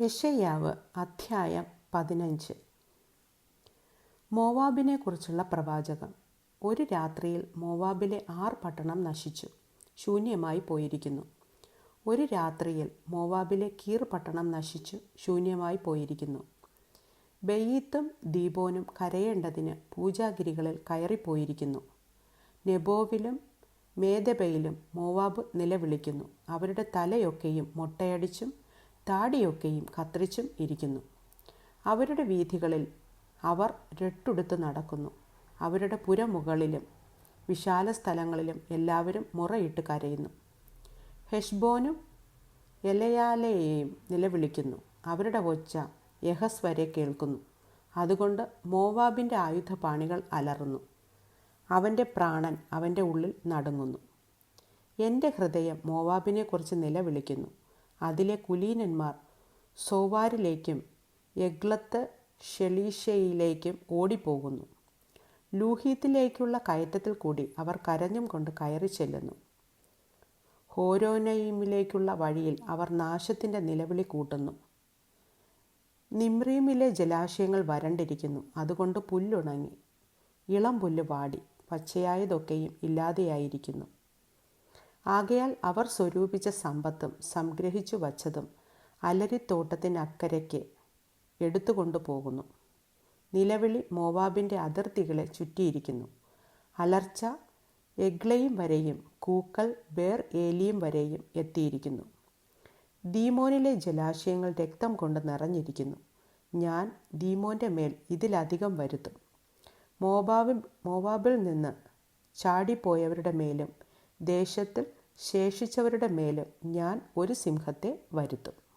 യെശയ്യാവ് അധ്യായം പതിനഞ്ച്. മോവാബിനെ കുറിച്ചുള്ള പ്രവാചകം. ഒരു രാത്രിയിൽ മോവാബിലെ ആർ പട്ടണം നശിച്ചു ശൂന്യമായി പോയിരിക്കുന്നു. ഒരു രാത്രിയിൽ മോവാബിലെ കീർ പട്ടണം നശിച്ചു ശൂന്യമായി പോയിരിക്കുന്നു. ബെയ്യീത്തും ദീപോനും കരയേണ്ടതിന് പൂജാഗിരികളിൽ കയറിപ്പോയിരിക്കുന്നു. നെബോവിലും മേദബയിലും മോവാബ് നിലവിളിക്കുന്നു. അവരുടെ തലയൊക്കെയും മൊട്ടയടിച്ചും താടിയൊക്കെയും കത്രിച്ചും ഇരിക്കുന്നു. അവരുടെ വീഥികളിൽ അവർ രട്ടുടുത്ത് നടക്കുന്നു. അവരുടെ പുരമുകളിലും വിശാല സ്ഥലങ്ങളിലും എല്ലാവരും മുറയിട്ട് കരയുന്നു. ഹെഷ്ബോനും എലയാലയെയും നിലവിളിക്കുന്നു. അവരുടെ ഒച്ച യഹസ് വരെ കേൾക്കുന്നു. അതുകൊണ്ട് മോവാബിന്റെ ആയുധപാണികൾ അലറുന്നു. അവന്റെ പ്രാണൻ അവന്റെ ഉള്ളിൽ നടുങ്ങുന്നു. എന്റെ ഹൃദയം മോവാബിനെക്കുറിച്ച് നിലവിളിക്കുന്നു. അതിലെ കുലീനന്മാർ സോവാരിലേക്കും എഗ്ലത്ത് ഷെലീഷയിലേക്കും ഓടിപ്പോകുന്നു. ലൂഹീത്തിലേക്കുള്ള കയറ്റത്തിൽ കൂടി അവർ കരഞ്ഞും കൊണ്ട് കയറി ചെല്ലുന്നു. ഹോരോനയിമിലേക്കുള്ള വഴിയിൽ അവർ നാശത്തിന്റെ നിലവിളി കൂട്ടുന്നു. നിമ്രീമിലെ ജലാശയങ്ങൾ വരണ്ടിരിക്കുന്നു. അതുകൊണ്ട് പുല്ലുണങ്ങി. ഇളം പുല്ല് വാടി. പച്ചയായതൊക്കെയും ഇല്ലാതെയായിരിക്കുന്നു. ആകയാൽ അവർ സ്വരൂപിച്ച സമ്പത്തും സംഗ്രഹിച്ചു വച്ചതും അലരിത്തോട്ടത്തിനക്കരയ്ക്ക് എടുത്തുകൊണ്ടു പോകുന്നു നിലവിളി മോവാബിന്റെ അതിർത്തികളെ ചുറ്റിയിരിക്കുന്നു. അലർച്ച എഗ്ലയും വരെയും കൂക്കൽ ബേർ ഏലിയും വരെയും എത്തിയിരിക്കുന്നു. ദീമോനിലെ ജലാശയങ്ങൾ രക്തം കൊണ്ട് നിറഞ്ഞിരിക്കുന്നു. ഞാൻ ദീമോന്റെ മേൽ ഇതിലധികം വരുത്തും. മോവാബിൽ മോവാബിൽ നിന്ന് ചാടിപ്പോയവരുടെ മേലും ദേശത്തിൽ ശേഷിച്ചവരുടെ മേലും ഞാൻ ഒരു സിംഹത്തെ വരുത്തും.